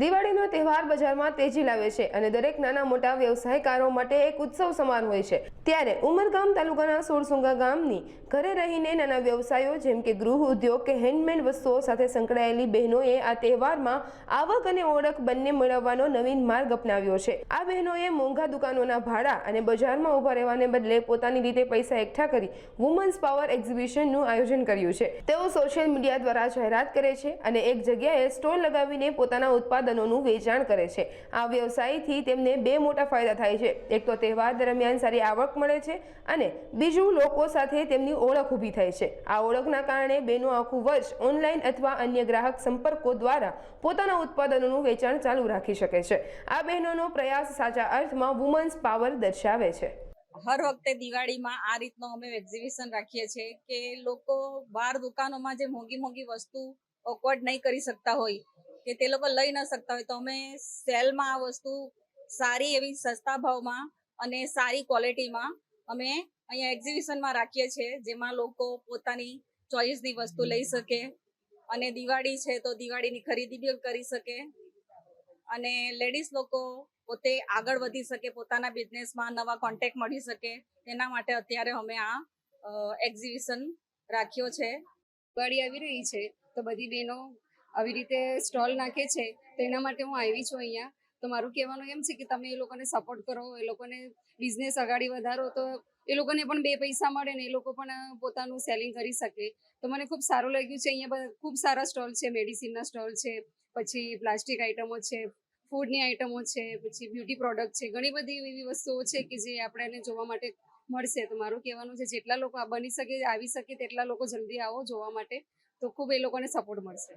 દિવાળીનો તહેવાર બજારમાં તેજી લાવે છે અને દરેક નાના મોટા વ્યવસાયકારો માટે એક ઉત્સવ સમાન હોય છે. ત્યારે ઉમરગામ તાલુકાના સોળસુંગા ગામની ઘરે રહીને નાના વ્યવસાયો જેમ કે ગૃહ ઉદ્યોગ કે હેન્ડમેડ વસ્તુઓ સાથે સંકળાયેલી બહેનોએ આ તહેવારમાં આવક અને ઓળખ બંને મેળવવાનો નવીન માર્ગ અપનાવ્યો છે. આ બહેનોએ મોંઘા દુકાનોના ભાડા અને બજારમાં ઊભા રહેવાને બદલે પોતાની રીતે પૈસા એકઠા કરી વુમન્સ પાવર એક્ઝિબિશનનું આયોજન કર્યું છે. તેઓ સોશિયલ મીડિયા દ્વારા જાહેરાત કરે છે અને એક જગ્યાએ સ્ટોલ લગાવીને પોતાના ઉત્પાદનોનું વેચાણ કરે છે. આ વ્યવસાયથી તેમને બે મોટા ફાયદા થાય છે. એક તો તહેવાર દરમિયાન સારી આવક મળે છે અને બીજું લોકો સાથે તેમની ઓળખ ઊભી થાય છે. આ ઓળખના કારણે બેનો આખું વર્ષ ઓનલાઈન અથવા અન્ય ગ્રાહક સંપર્કો દ્વારા પોતાના ઉત્પાદનોનું વેચાણ ચાલુ રાખી શકે છે. આ બહેનોનો પ્રયાસ સાચા અર્થમાં વુમન્સ પાવર દર્શાવે છે. હર વખતે દિવાળીમાં આ રીતનો અમે એક્ઝિબિશન રાખીએ છીએ કે લોકો બહાર દુકાનોમાં જે મોંઘી મોંઘી વસ્તુ અફોર્ડ નહીં કરી શકતા હોય કે તે લોકો લઈ ન શકતા હોય. તો અમે સેલમાં આ વસ્તુ સારી એવી સસ્તા ભાવમાં અને સારી ક્વોલિટીમાં અમે અહીંયા એક્ઝિબિશનમાં રાખીએ છીએ, જેમાં લોકો પોતાની ચોઈસની વસ્તુ લઈ શકે અને દિવાળી છે તો દિવાળીની ખરીદી બી કરી શકે અને લેડીઝ લોકો પોતે આગળ વધી શકે, પોતાના બિઝનેસમાં નવા કોન્ટેક્ટ મળી શકે. તેના માટે અત્યારે અમે આ એક્ઝિબિશન રાખ્યો છે. દિવાળી આવી રહી છે તો બધી બહેનો આવી રીતે સ્ટોલ નાખે છે, તો એના માટે હું આવી છું અહીંયા. તો મારું કહેવાનું એમ છે કે તમે એ લોકોને સપોર્ટ કરો, એ લોકોને બિઝનેસ આગાડી વધારો, તો એ લોકોને પણ બે પૈસા મળે ને એ લોકો પણ પોતાનું સેલિંગ કરી શકે. તો મને ખૂબ સારું લાગ્યું છે, અહીંયા ખૂબ સારા સ્ટોલ છે મેડિસિનના સ્ટોલ છે, પછી પ્લાસ્ટિક આઇટમો છે ફૂડની આઇટમો છે, પછી બ્યુટી પ્રોડક્ટ છે, ઘણી બધી એવી વસ્તુઓ છે કે જે આપણને જોવા માટે મળશે. તો મારું કહેવાનું છે, જેટલા લોકો બની શકે, આવી શકે તેટલા લોકો જલ્દી આવો જોવા માટે. તો ખૂબ એ લોકોને સપોર્ટ મળશે.